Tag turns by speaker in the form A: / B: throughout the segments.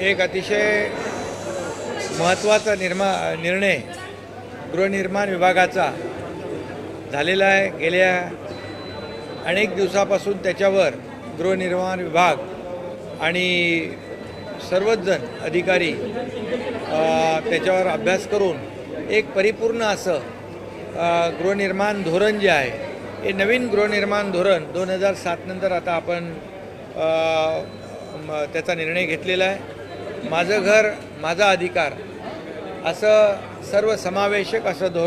A: एक अतिशय महत्त्वाचा निर्मा निर्णय गृहनिर्माण विभागाचा झालेला आहे. गेल्या अनेक दिवसापासून त्याच्यावर गृहनिर्माण विभाग आणि सर्वच जण अधिकारी त्याच्यावर अभ्यास करून एक परिपूर्ण असं गृहनिर्माण धोरण जे आहे हे नवीन गृहनिर्माण धोरण दोन हजार सात नंतर आता आपण त्याचा निर्णय घेतलेला आहे. माझं घर माझा अधिकार असं सर्वसमावेशक असं धो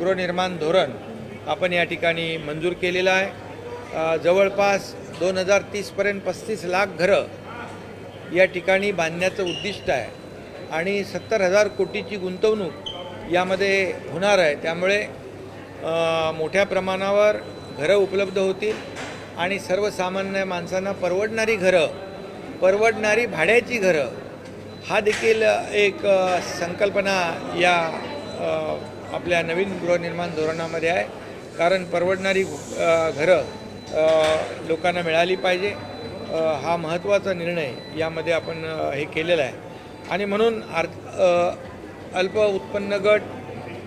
A: गृहनिर्माण धोरण आपण या ठिकाणी मंजूर केलेलं आहे. जवळपास दोन हजार तीसपर्यंत पस्तीस लाख घरं या ठिकाणी बांधण्याचं उद्दिष्ट आहे आणि सत्तर हजार कोटीची गुंतवणूक यामध्ये होणार आहे. त्यामुळे मोठ्या प्रमाणावर घरं उपलब्ध होतील. आणि सर्वसामान्य माणसांना परवडणारी घरं परवडणारी भाड्याची घरं हा देखील एक संकल्पना या आपल्या नवीन गृहनिर्माण धोरणामध्ये आहे. कारण परवडणारी घरं लोकांना मिळाली पाहिजे. हा महत्त्वाचा निर्णय यामध्ये आपण हे केलेला आहे. आणि म्हणून आर् अल्प उत्पन्न गट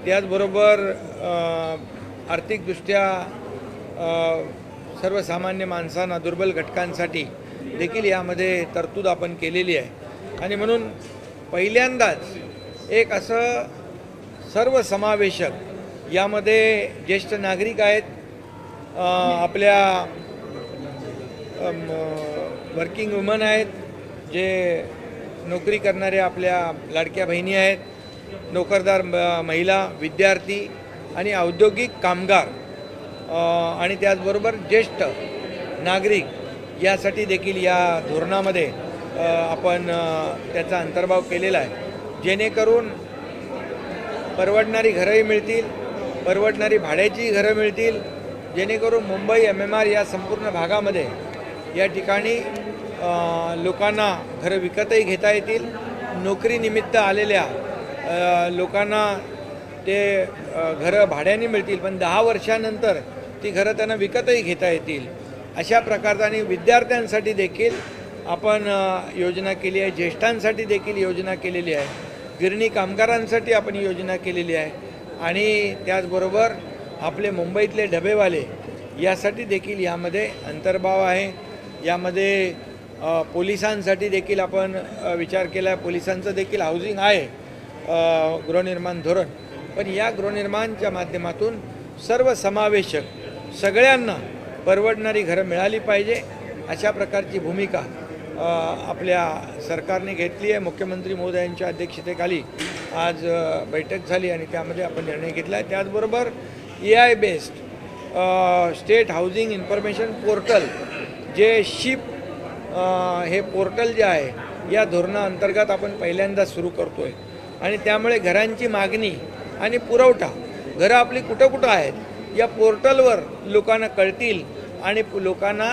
A: त्याचबरोबर आर्थिकदृष्ट्या सर्वसामान्य माणसांना दुर्बल घटकांसाठी देखील यामध्ये तरतूद आपण केलेली आहे. आणि म्हणून पहिल्यांदाच एक असं सर्वसमावेशक यामध्ये ज्येष्ठ नागरिक आहेत आपल्या वर्किंग वुमन आहेत जे नोकरी करणाऱ्या आपल्या लाडक्या बहिणी आहेत नोकरदार म- महिला विद्यार्थी आणि औद्योगिक कामगार आणि त्याचबरोबर ज्येष्ठ नागरिक यासाठी देखील या धोरणामध्ये आपण त्याचा अंतर्भाव केलेला आहे. जेणेकरून परवडणारी घरंही मिळतील परवडणारी भाड्याची घरं मिळतील. जेणेकरून मुंबई एम एम आर या संपूर्ण भागामध्ये या ठिकाणी लोकांना घरं विकतही घेता येतील. नोकरीनिमित्त आलेल्या लोकांना ते घरं भाड्याने मिळतील. पण दहा वर्षानंतर ती घरं त्यांना विकतही घेता येतील. अशा प्रकारचा आणि विद्यार्थ्यांसाठी देखील आपण योजना केली आहे. ज्येष्ठांसाठी देखील योजना केलेली आहे. गिरणी कामगारांसाठी आपण योजना केलेली आहे. आणि त्याचबरोबर आपले मुंबईतले डबेवाले यासाठी देखील यामध्ये अंतर्भाव आहे. यामध्ये पोलिसांसाठी देखील आपण विचार केला आहे. पोलिसांचं देखील हाऊसिंग आहे गृहनिर्माण धोरण. पण या गृहनिर्माणच्या माध्यमातून सर्वसमावेशक सगळ्यांना परवडणारी घरं मिळाली पाहिजे अशा प्रकारची भूमिका आपल्या सरकारने घेतली आहे. मुख्यमंत्री मोदयांच्या अध्यक्षतेखाली आज बैठक झाली आणि त्यामध्ये आपण निर्णय घेतला. आहे त्याचबरोबर A I based state housing information portal जे शिप हे पोर्टल जे आहे या धोरणाअंतर्गत आपण पहिल्यांदा सुरू करतो आहे आणि त्यामुळे घरांची मागणी आणि पुरवठा घरं आपली कुठं कुठं आहेत या पोर्टलवर लोकांना कळतील आणि लोकांना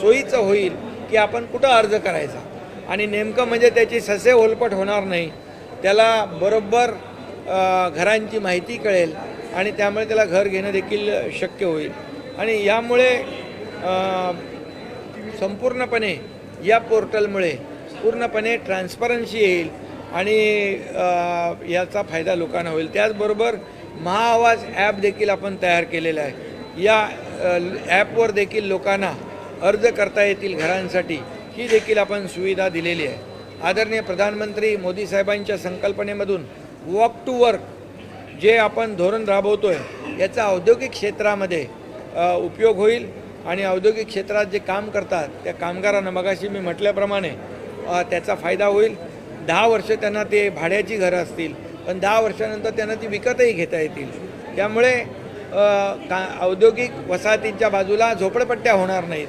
A: सोयीचं होईल की आपण कुठं अर्ज करायचा. आणि नेमकं म्हणजे त्याची ससे होलपट होणार नाही. त्याला बरोबर घरांची माहिती कळेल आणि त्यामुळे त्याला घर घेणं देखील शक्य होईल. आणि यामुळे संपूर्णपणे या पोर्टलमुळे पूर्णपणे ट्रान्सपरन्सी येईल आणि याचा फायदा लोकांना होईल. त्याचबरोबर महाआवाज ॲप देखील आपण तयार केलेला आहे. या ॲपवर देखील लोकांना अर्ज करता येतील घरांसाठी ही देखील आपण सुविधा दिलेली आहे. आदरणीय प्रधानमंत्री मोदी साहेबांच्या संकल्पनेमधून वॉक टू वर्क जे आपण धोरण राबवतो आहे याचा औद्योगिक क्षेत्रामध्ये उपयोग होईल आणि औद्योगिक क्षेत्रात जे काम करतात त्या कामगारांना मगाशी मी म्हटल्याप्रमाणे त्याचा फायदा होईल. दहा वर्ष त्यांना ते भाड्याची घरं असतील पण दहा वर्षानंतर त्यांना ती विकतही घेता येतील. त्यामुळे का औद्योगिक वसाहतींच्या बाजूला झोपडपट्ट्या होणार नाहीत.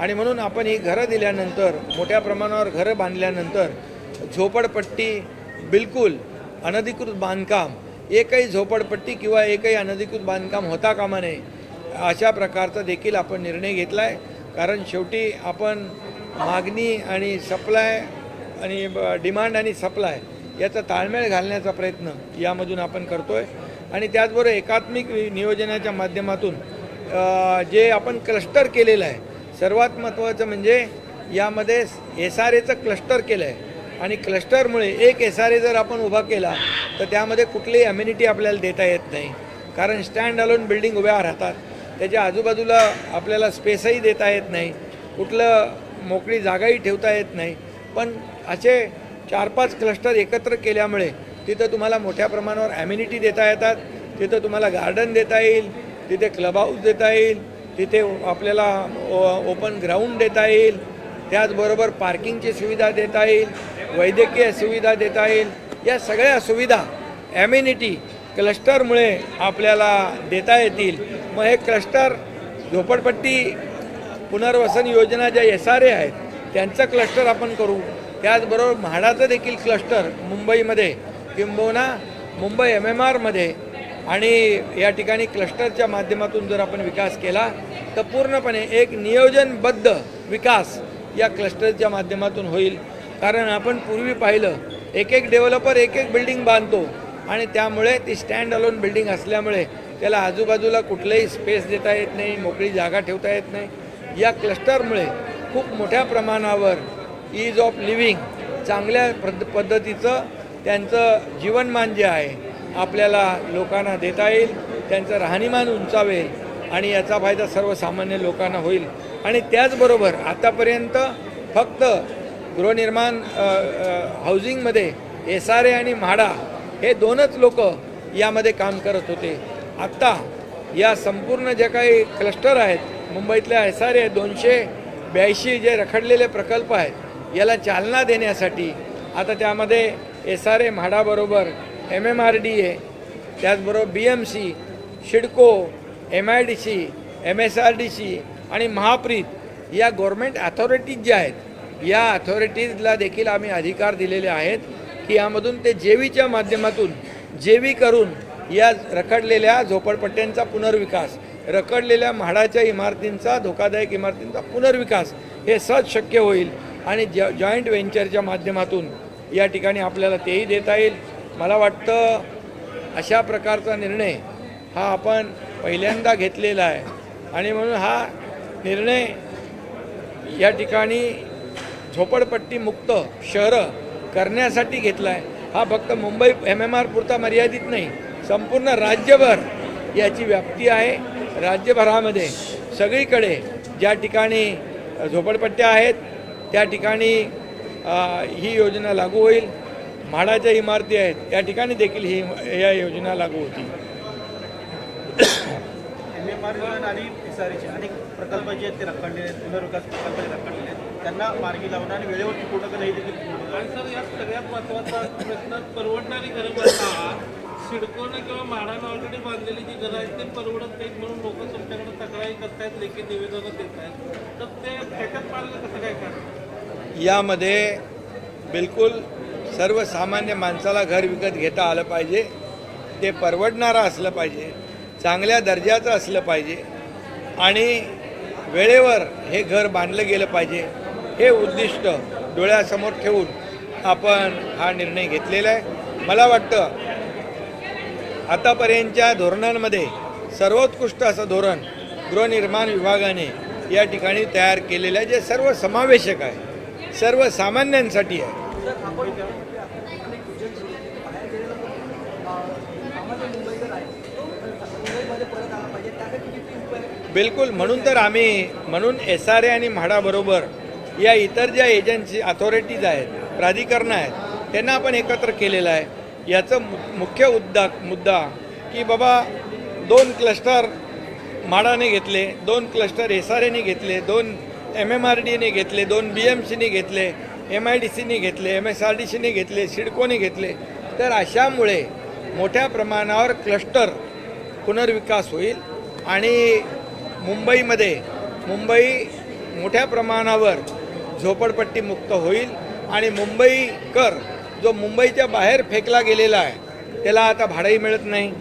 A: आणि म्हणून आपण ही घरं दिल्यानंतर मोठ्या प्रमाणावर घरं बांधल्यानंतर झोपडपट्टी बिलकुल अनधिकृत बांधकाम एकही झोपडपट्टी किंवा एकही अनधिकृत बांधकाम होता कामा नये अशा प्रकारचा देखील आपण निर्णय घेतला आहे कारण शेवटी आपण मागणी आणि सप्लाय आणि ब- डिमांड आणि सप्लाय याचा ताळमेळ घालण्याचा प्रयत्न यामधून आपण करतो आहे आणि त्याचबरोबर एकात्मिक वि- नियोजनाच्या माध्यमातून जे आपण क्लस्टर केलेलं आहे सर्वात महत्त्वाचं म्हणजे यामध्ये एस आर एचं क्लस्टर केलं आहे आणि क्लस्टरमुळे एक एस आर ए जर आपण उभा केला तर त्यामध्ये कुठलीही अम्युनिटी आपल्याला देता येत नाही. कारण स्टँड अलोन बिल्डिंग उभ्या राहतात. त्याच्या आजूबाजूला आपल्याला स्पेसही देता येत नाही. कुठलं मोकळी जागाही ठेवता येत नाही. पण असे चार पाच क्लस्टर एकत्र केल्यामुळे तिथं तुम्हाला मोठ्या प्रमाणावर ॲम्युनिटी देता येतात. तिथं तुम्हाला गार्डन देता येईल तिथे क्लब हाऊस देता येईल तिथे आपल्याला ओ- ओपन ग्राउंड देता येईल. त्याचबरोबर पार्किंगची सुविधा देता येईल वैद्यकीय सुविधा देता येईल. या सगळ्या सुविधा ॲम्युनिटी क्लस्टरमुळे आपल्याला देता येतील. मग हे क्लस्टर झोपडपट्टी पुनर्वसन योजना ज्या एस आर ए आहेत त्यांचं क्लस्टर आपण करू. त्याचबरोबर म्हाडाचं देखील क्लस्टर मुंबईमध्ये किंबहुना मुंबई एम एम आरमध्ये आणि या ठिकाणी क्लस्टरच्या माध्यमातून जर आपण विकास केला तर पूर्णपणे एक नियोजनबद्ध विकास या क्लस्टरच्या माध्यमातून होईल. कारण आपण पूर्वी पाहिलं एक एक डेव्हलपर एक एक बिल्डिंग बांधतो आणि त्यामुळे ती स्टँड अलोन बिल्डिंग असल्यामुळे त्याला आजूबाजूला कुठलंही स्पेस देता येत नाही मोकळी जागा ठेवता येत नाही. या क्लस्टरमुळे खूप मोठ्या प्रमाणावर ईज ऑफ लिव्हिंग चांगल्या पद्ध पद्धतीचं त्यांचं जीवनमान जे आहे आपल्याला लोकांना देता येईल त्यांचं राहणीमान उंचावेल आणि याचा फायदा सर्वसामान्य लोकांना होईल. आणि त्याचबरोबर आतापर्यंत फक्त गृहनिर्माण हाऊसिंगमध्ये एस आर ए आणि म्हाडा हे दोनच लोक यामध्ये काम करत होते. आत्ता या संपूर्ण जे काही क्लस्टर आहेत मुंबईतल्या एस आर ए दोनशे ब्याऐंशी जे रखडलेले प्रकल्प आहेत याला चालना देण्यासाठी आता त्यामध्ये S R A म्हाडाबरोबर M M R D A त्याचबरोबर B M C CIDCO M I D C M S R D C आणि महाप्रीत या गव्हर्मेंट अथॉरिटीज ज्या आहेत या अथॉरिटीजला देखील आम्ही अधिकार दिलेले आहेत की यामधून ते जेवीच्या माध्यमातून जेवी करून या रखडलेल्या झोपडपट्ट्यांचा पुनर्विकास रखडलेल्या म्हाडाच्या इमारतींचा धोकादायक इमारतींचा पुनर्विकास हे सहज शक्य होईल. आणि ज जॉईंट व्हेंचरच्या माध्यमातून या ठिकाणी आपल्याला तेही देता येईल. मला वाटतं अशा प्रकारचा निर्णय हा आपण पहिल्यांदा घेतलेला आहे. आणि म्हणून हा निर्णय या ठिकाणी झोपडपट्टी मुक्त शहरं करण्यासाठी घेतला आहे हा फक्त मुंबई एम एम आर पुरता मर्यादित नाही संपूर्ण राज्यभर याची व्याप्ती आहे. राज्यभरामध्ये सगळीकडे ज्या ठिकाणी झोपडपट्ट्या आहेत त्या ठिकाणी ही योजना लागू होईल. म्हाडाच्या इमारती आहेत त्या ठिकाणी देखील ही या योजना लागू
B: आर आणि पिसारीचे अनेक प्रकल्प जे आहेत ते रखडलेले आहेत पुनर्विकास प्रकल्प जे रखडलेले आहेत त्यांना मार्गी लावणं आणि वेळेवरती पूर्ण करणं हे देखील पूर्ण
C: आणि सर यात सगळ्यात महत्त्वाचा प्रश्न परवडणारी बांधा सिडकोनं किंवा माडानं ऑलरेडी बांधलेली जी घरं आहेत ते परवडत नाहीत म्हणून लोक तुमच्याकडे तक्रारी करतायत लेखी निवेदनं देत आहेत तर ते त्याच्यात पाडलं कसं काय करणार
A: यामध्ये बिलकुल सर्वसामान्य माणसाला घर विकत घेता आलं पाहिजे. ते परवडणारं असलं पाहिजे. चांगल्या दर्जाचं असलं पाहिजे. आणि वेळेवर हे घर बांधलं गेलं पाहिजे. हे उद्दिष्ट डोळ्यासमोर ठेवून आपण हा निर्णय घेतलेला आहे. मला वाटतं आतापर्यंतच्या धोरणांमध्ये सर्वोत्कृष्ट असं धोरण गृहनिर्माण विभागाने या ठिकाणी तयार केलेलं आहे जे सर्व समावेशक आहे सर्वसामान्यांसाठी आहे. बिलकुल म्हणून तर आम्ही म्हणून एस आर ए आणि म्हाडाबरोबर या इतर ज्या एजन्सी अथॉरिटीज आहेत प्राधिकरणं आहेत त्यांना आपण एकत्र केलेलं आहे. याचं मु मुख्य उद्दा मुद्दा की बाबा दोन क्लस्टर माडाने घेतले दोन क्लस्टर एस आर एने घेतले दोन एम एम आर डीने घेतले दोन बी एम सीने घेतले एम आय डी सीने घेतले एम एस आर डी सीने घेतले सिडकोने घेतले. तर अशामुळे मोठ्या प्रमाणावर क्लस्टर पुनर्विकास होईल आणि मुंबईमध्ये मुंबई मोठ्या प्रमाणावर झोपडपट्टीमुक्त होईल आणि मुंबईकर जो मुंबईच्या बाहेर फेकला गेलेला आहे त्याला आता भाडंही मिळत नाही.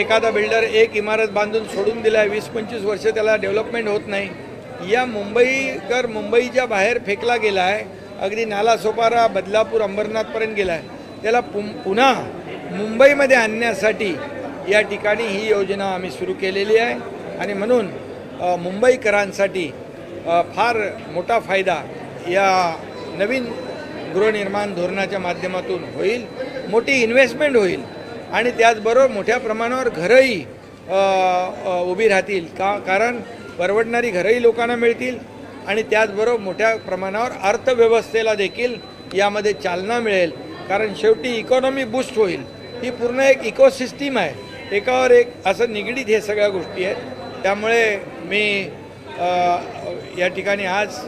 A: एखादा बिल्डर एक इमारत बांधून सोडून दिला आहे वीस पंचवीस वर्ष त्याला डेव्हलपमेंट होत नाही. या मुंबईकर मुंबईच्या बाहेर फेकला गेला आहे अगदी नालासोपारा बदलापूर अंबरनाथपर्यंत गेला आहे त्याला पु पुन्हा मुंबईमध्ये आणण्यासाठी या ठिकाणी ही योजना आम्ही सुरू केलेली आहे. आणि म्हणून मुंबईकरांसाठी फार मोठा फायदा या नवीन गृहनिर्माण धोरणाच्या माध्यमातून होईल मोठी इन्व्हेस्टमेंट होईल आणि त्याचबरोबर मोठ्या प्रमाणावर घरंही उभी राहतील. का कारण परवडणारी घरंही लोकांना मिळतील आणि त्याचबरोबर मोठ्या प्रमाणावर अर्थव्यवस्थेला देखील यामध्ये चालना मिळेल. कारण शेवटी इकॉनॉमी बूस्ट होईल. ही पूर्ण एक इकोसिस्टीम आहे. एकावर एक असं निगडीत हे सगळ्या गोष्टी आहेत. त्यामुळे मी या ठिकाणी आज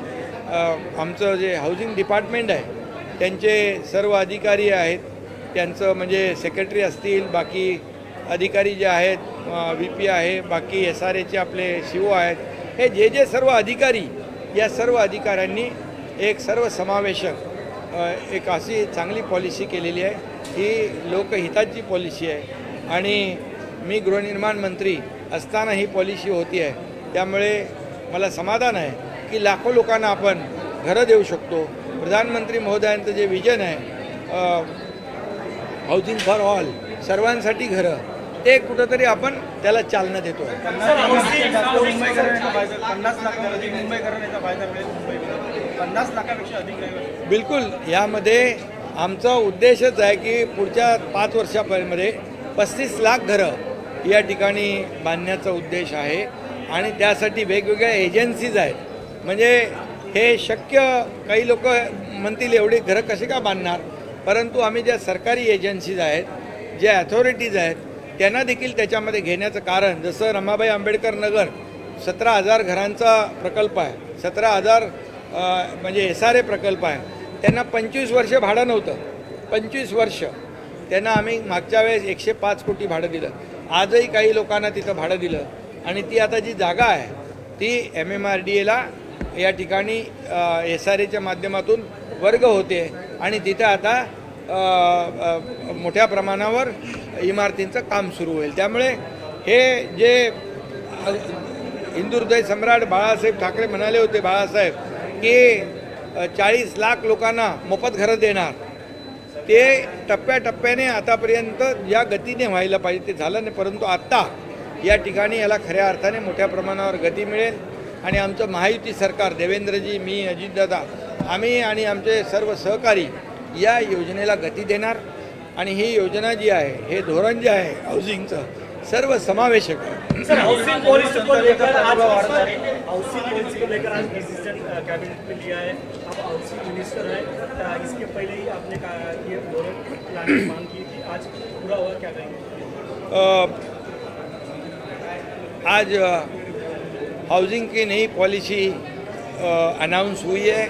A: आमचं जे हाऊसिंग डिपार्टमेंट आहे त्यांचे सर्व अधिकारी आहेत. त्यांचं म्हणजे सेक्रेटरी असतील बाकी अधिकारी जे आहेत व्ही पी आहे बाकी एस आर एचे आपले सी ओ आहेत. हे जे जे सर्व अधिकारी या सर्व अधिकाऱ्यांनी एक सर्वसमावेशक समावेशक एक अशी चांगली पॉलिसी केलेली आहे. ही लोकहिताची पॉलिसी आहे. आणि मी गृहनिर्माण मंत्री असताना ही पॉलिसी होती आहे. त्यामुळे मला समाधान आहे की लाखो लोकांना आपण घरं देऊ शकतो. प्रधानमंत्री महोदयांचं जे विजन आहे हाऊसिंग फॉर ऑल सर्वांसाठी घरं ते कुठंतरी आपण त्याला चालना देतो आहे बिलकुल यामध्ये आमचा उद्देशच आहे की पुढच्या पाच वर्षापर्यंतमध्ये पस्तीस लाख घरं या ठिकाणी बांधण्याचा उद्देश आहे. आणि त्यासाठी वेगवेगळ्या एजन्सीज आहेत. म्हणजे हे शक्य काही लोक म्हणतील एवढी घरं कसे का बांधणार? परंतु आम्ही ज्या सरकारी एजन्सीज आहेत ज्या अथॉरिटीज आहेत त्यांना देखील त्याच्यामध्ये घेण्याचं कारण जसं रमाबाई आंबेडकर नगर सतरा हजार घरांचा प्रकल्प आहे सतरा हजार म्हणजे एस आर ए प्रकल्प आहे. त्यांना पंचवीस वर्ष भाडं नव्हतं. पंचवीस वर्ष. त्यांना आम्ही मागच्या वेळेस एकशे पाच कोटी भाडं दिलं. आजही काही लोकांना तिथं भाडं दिलं. आणि ती आता जी जागा आहे ती एम एम आर डी एला या ठिकाणी एस आर एच्या माध्यमातून वर्ग होते. आणि तिथं आता मोठ्या प्रमाणावर इमारतींचं काम सुरू होईल. त्यामुळे हे जे हिंदुहृदय सम्राट बाळासाहेब ठाकरे म्हणाले होते बाळासाहेब की चाळीस लाख लोकांना मोफत घरं देणार. ते टप्प्याटप्प्याने आतापर्यंत या गतीने व्हायला पाहिजे ते झालं नाही. परंतु आत्ता या ठिकाणी याला खऱ्या अर्थाने मोठ्या प्रमाणावर गती मिळेल. आणि आमचं महायुती सरकार देवेंद्रजी मी अजितदादा आम्ही आणि आमचे सर्व सहकारी या योजनेला गती देणार. आणि ही योजना जी आहे हे धोरण जे आहे हाऊसिंगचं सर्व समावेशक आहे.
D: आज हाउसिंग की
A: नई पॉलिसी अनाउंस हुई है।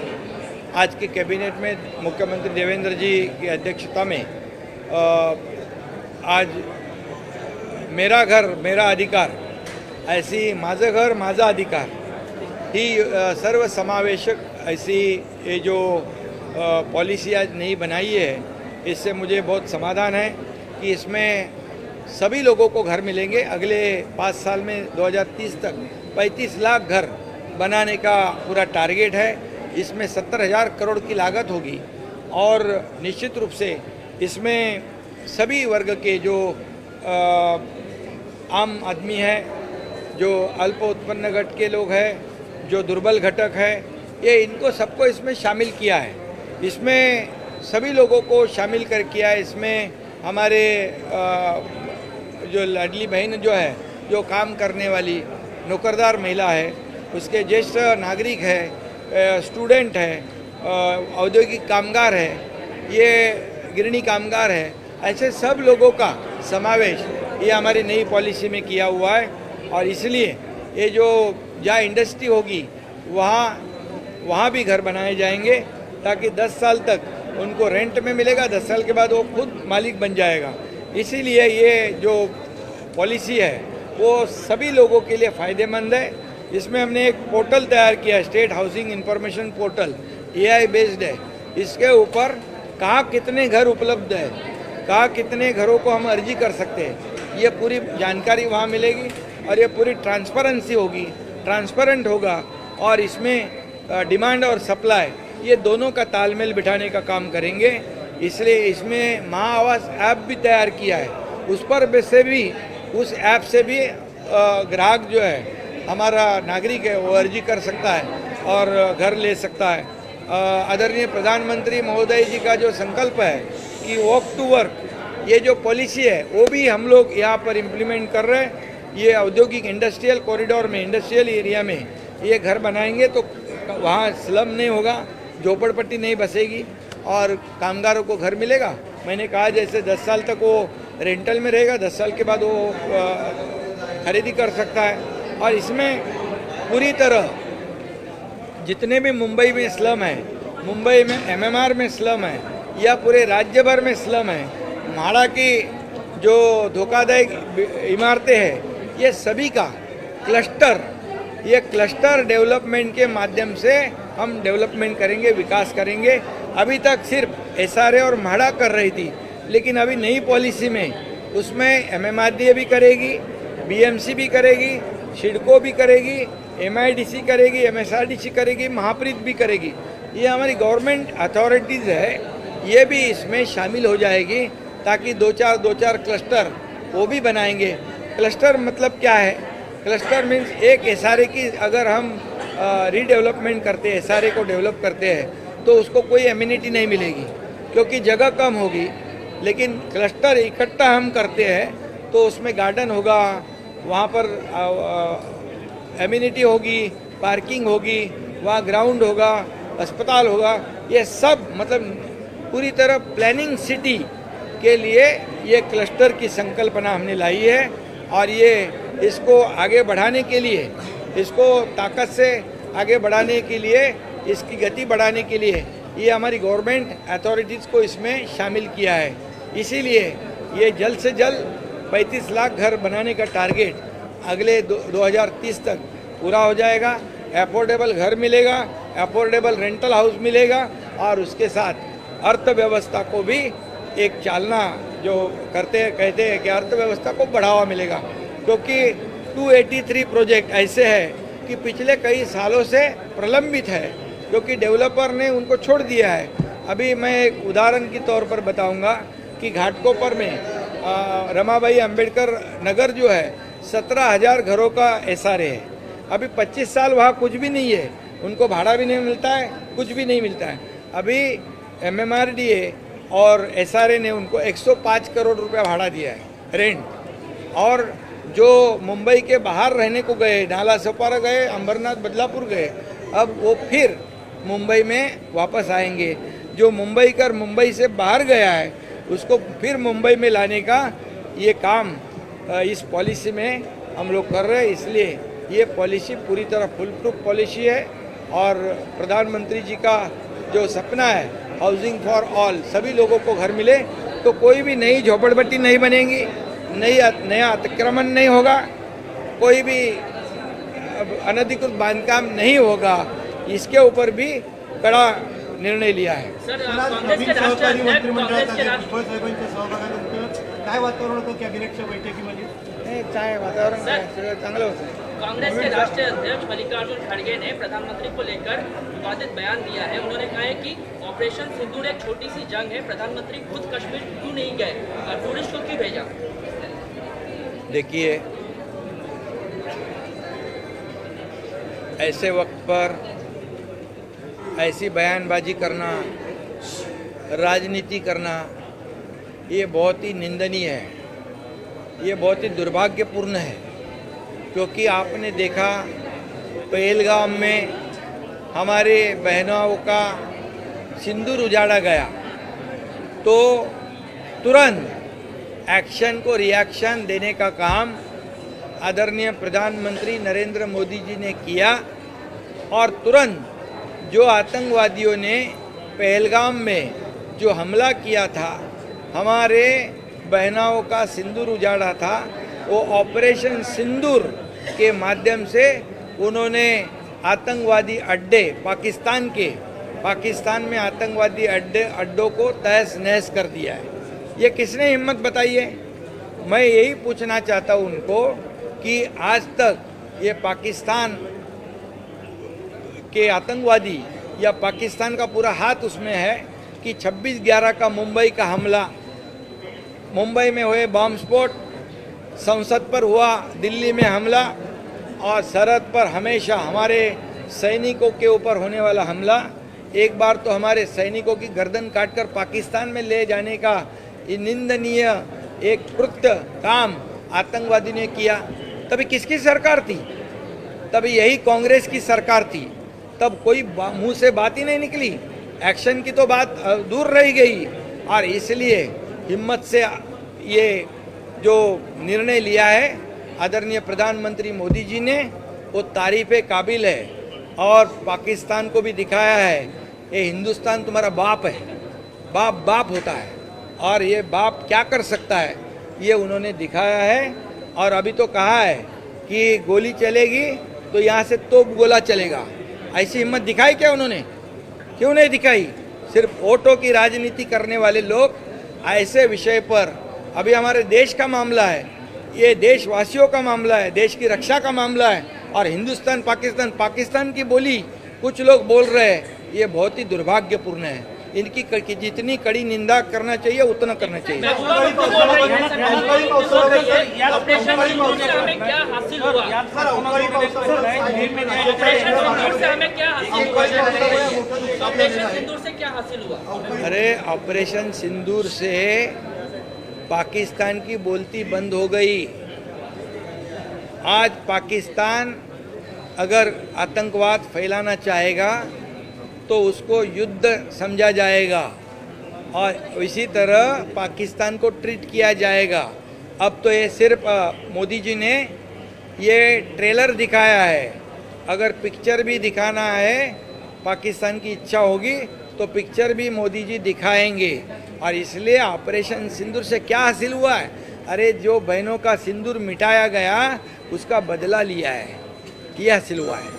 A: आज के कैबिनेट में मुख्यमंत्री देवेंद्र जी की अध्यक्षता में आ, आज मेरा घर मेरा अधिकार ऐसी माज़ा घर माजा अधिकार ही सर्वसमावेशक ऐसी ये जो पॉलिसी आज नहीं बनाई है इससे मुझे बहुत समाधान है कि इसमें सभी लोगों को घर मिलेंगे। अगले पाँच साल में 2030 तक 35 लाख घर बनाने का पूरा टारगेट है। इसमें सत्तर हज़ार करोड़ की लागत होगी और निश्चित रूप से इसमें सभी वर्ग के जो अ, आम आदमी है जो अल्प उत्पन्न घट के लोग हैं जो दुर्बल घटक है ये इनको सबको इसमें शामिल किया है। इसमें सभी लोगों को शामिल कर किया है। इसमें हमारे अ, जो लाडली बहन जो है जो काम करने वाली नौकरदार महिला है, उसके ज्येष्ठ नागरिक है स्टूडेंट है औद्योगिक कामगार है, ये गिरणी कामगार है, ऐसे सब लोगों का समावेश ये हमारी नई पॉलिसी में किया हुआ है और इसलिए ये जो, जहाँ इंडस्ट्री होगी, वहाँ वहाँ भी घर बनाए जाएँगे ताकि 10 साल तक उनको रेंट में मिलेगा 10 साल के बाद वो खुद मालिक बन जाएगा। इसीलिए ये जो पॉलिसी है वो सभी लोगों के लिए फ़ायदेमंद है। इसमें हमने एक पोर्टल तैयार KIA state housing information portal AI based है। इसके ऊपर कहाँ कितने घर उपलब्ध है, कहाँ कितने घरों को हम अर्जी कर सकते हैं, ये पूरी जानकारी वहाँ मिलेगी और ये पूरी ट्रांसपेरेंसी होगी। ट्रांसपेरेंट होगा और इसमें डिमांड और सप्लाई ये दोनों का तालमेल बिठाने का काम करेंगे। इसलिए इसमें माँ आवास ऐप भी तैयार किया है। उस पर भी से भी उस ऐप से भी ग्राहक जो है, हमारा नागरिक है, वो अर्जी कर सकता है और घर ले सकता है। आदरणीय प्रधानमंत्री महोदय जी का जो संकल्प है कि वॉक टू वर्क ये जो पॉलिसी है, वो भी हम लोग यहाँ पर इम्प्लीमेंट कर रहे हैं। ये औद्योगिक इंडस्ट्रियल कॉरिडोर में इंडस्ट्रियल एरिया में ये घर बनाएँगे तो वहाँ स्लम नहीं होगा, झोपड़पट्टी नहीं बसेगी और कामगारों को घर मिलेगा। मैंने कहा जैसे 10 साल तक वो रेंटल में रहेगा 10 साल के बाद वो खरीदी कर सकता है। और इसमें पूरी तरह, जितने भी मुंबई में स्लम है, मुंबई में एमएमआर में स्लम है, या पूरे राज्य भर में स्लम है म्हाड़ा की जो धोखादायक इमारतें हैं, ये सभी का क्लस्टर, ये क्लस्टर डेवलपमेंट के माध्यम से हम डेवलपमेंट करेंगे, विकास करेंगे। अभी तक सिर्फ़ एसआरए और म्हाड़ा कर रही थी लेकिन अभी नई पॉलिसी में उसमें एम एम भी करेगी बीएमसी भी करेगी शिडको भी करेगी एमआईडीसी करेगी एमएसआरडीसी करेगी महाप्रीत भी करेगी। ये हमारी गवर्नमेंट अथॉरिटीज़ है, ये भी इसमें शामिल हो जाएगी ताकि दो चार दो चार क्लस्टर वो भी बनाएँगे। क्लस्टर मतलब क्या है? क्लस्टर मीन्स एक एस की अगर हम रीडेवलपमेंट करते हैं एस को डेवलप करते हैं तो उसको कोई एम्यूनिटी नहीं मिलेगी, क्योंकि जगह कम होगी। लेकिन क्लस्टर इकट्ठा हम करते हैं तो उसमें गार्डन होगा, वहाँ पर एम्यूनिटी होगी पार्किंग होगी, वहाँ ग्राउंड होगा, अस्पताल होगा, ये सब मतलब पूरी तरह प्लानिंग सिटी के लिए ये क्लस्टर की संकल्पना हमने लाई है, और ये इसको आगे बढ़ाने के लिए, इसको ताकत से आगे बढ़ाने के लिए, इसकी गति बढ़ाने के लिए, ये हमारी गवर्नमेंट अथॉरिटीज़ को इसमें शामिल किया है। इसीलिए ये जल्द से जल्द 35 लाख घर बनाने का टारगेट अगले दो 2030 तक पूरा हो जाएगा। अफोर्डेबल घर मिलेगा अफोर्डेबल रेंटल हाउस मिलेगा और उसके साथ अर्थव्यवस्था को भी एक चालना जो करते, कहते हैं कि अर्थव्यवस्था को बढ़ावा मिलेगा। क्योंकि 283 प्रोजेक्ट ऐसे है कि पिछले कई सालों से प्रलंबित है, क्योंकि डेवलपर ने उनको छोड़ दिया है। अभी मैं एक उदाहरण के तौर पर बताऊँगा। कि घाटकोपर में रमाबाई अंबेडकर नगर जो है, सत्रह हज़ार घरों का एसआरए है। अभी 25 साल वहाँ कुछ भी नहीं है। उनको भाड़ा भी नहीं मिलता है, कुछ भी नहीं मिलता है। अभी एमएमआरडीए और एसआरए ने उनको 105 करोड़ रुपया भाड़ा दिया है रेंट और जो मुंबई के बाहर रहने को गए, नाला सपारा गए, अंबरनाथ, बदलापुर गए, अब वो फिर मुंबई में वापस आएँगे। जो मुंबई कर मुंबई से बाहर गया है उसको फिर मुंबई में लाने का ये काम इस पॉलिसी में हम लोग कर रहे हैं। इसलिए ये पॉलिसी पूरी तरह फुल प्रूफ पॉलिसी है और प्रधानमंत्री जी का जो सपना है हाउसिंग फॉर ऑल सभी लोगों को घर मिले तो कोई भी नई झोपड़पट्टी नहीं बनेगी, नई नया अतिक्रमण नहीं होगा, कोई भी अनधिकृत बांधकाम नहीं होगा। इसके ऊपर भी कड़ा निर्णय लिया है।
E: काय वातावरण होतं कॅबिनेटच्या बैठकीमध्ये?
A: नाही काय वातावरण सगळं चांगलं होतं.
F: कांग्रेस के राष्ट्रीय अध्यक्ष मल्लिकार्जुन खड़गे ने प्रधानमंत्री को लेकर विवादित बयान दिया है। उन्होंने कहा है कि ऑपरेशन सिंदूर एक छोटी सी जंग है। प्रधानमंत्री खुद कश्मीर क्यों नहीं गए? और टूरिस्ट को क्यों भेजा?
A: देखिए ऐसे वक्त पर ऐसी बयानबाजी करना, राजनीति करना, ये बहुत ही निंदनीय है। ये बहुत ही दुर्भाग्यपूर्ण है, क्योंकि आपने देखा, पहलगाम में हमारे बहनों का सिंदूर उजाड़ा गया। तो तुरंत एक्शन को रिएक्शन देने का काम आदरणीय प्रधानमंत्री नरेंद्र मोदी जी ने किया और तुरंत जो आतंकवादियों ने पहलगाम में जो हमला किया था, हमारे बहनाओं का सिंदूर उजाड़ा था, वो ऑपरेशन सिंदूर के माध्यम से उन्होंने आतंकवादी अड्डे पाकिस्तान के, पाकिस्तान में आतंकवादी अड्डे, अड्डों को तहस नहस कर दिया है। ये किसने हिम्मत बताई है? मैं यही पूछना चाहता हूँ उनको कि आज तक ये पाकिस्तान के आतंकवादी या पाकिस्तान का पूरा हाथ उसमें है कि 26 ग्यारह का मुंबई का हमला। मुंबई में हुए बॉम्ब स्फोट संसद पर हुआ दिल्ली में हमला और सरहद पर हमेशा हमारे सैनिकों के ऊपर होने वाला हमला। एक बार तो हमारे सैनिकों की गर्दन काटकर पाकिस्तान में ले जाने का निंदनीय एक कृत्य काम आतंकवादी ने किया। तभी किसकी सरकार थी? तभी यही कांग्रेस की सरकार थी। तब कोई मुँह से बात ही नहीं निकली। एक्शन की तो बात दूर रह गई। और इसलिए हिम्मत से ये जो निर्णय लिया है, आदरणीय प्रधानमंत्री मोदी जी ने, वो तारीफ़ काबिल है। और पाकिस्तान को भी दिखाया है, ये हिंदुस्तान तुम्हारा बाप है। बाप बाप होता है। और ये बाप क्या कर सकता है, ये उन्होंने दिखाया है। और अभी तो कहा है कि गोली चलेगी तो यहाँ से तोप गोला चलेगा। ऐसी हिम्मत दिखाई क्या उन्होंने? क्यों नहीं दिखाई? सिर्फ़ वोटों की राजनीति करने वाले लोग ऐसे विषय पर। अभी हमारे देश का मामला है, ये देशवासियों का मामला है, देश की रक्षा का मामला है, और हिंदुस्तान, पाकिस्तान पाकिस्तान की बोली कुछ लोग बोल रहे हैं, ये बहुत ही दुर्भाग्यपूर्ण है। इनकी कर, जितनी कड़ी निंदा करना चाहिए उतना करना चाहिए। अरे ऑपरेशन सिंदूर से पाकिस्तान की बोलती बंद हो गई। आज पाकिस्तान अगर आतंकवाद फैलाना चाहेगा तो उसको युद्ध समझा जाएगा और इसी तरह पाकिस्तान को ट्रीट किया जाएगा अब तो ये सिर्फ़ मोदी जी ने ये ट्रेलर दिखाया है अगर पिक्चर भी दिखाना है पाकिस्तान की इच्छा होगी तो पिक्चर भी मोदी जी दिखाएँगे और इसलिए ऑपरेशन सिंदूर से क्या हासिल हुआ है अरे जो बहनों का सिंदूर मिटाया गया उसका बदला लिया है ये हासिल हुआ है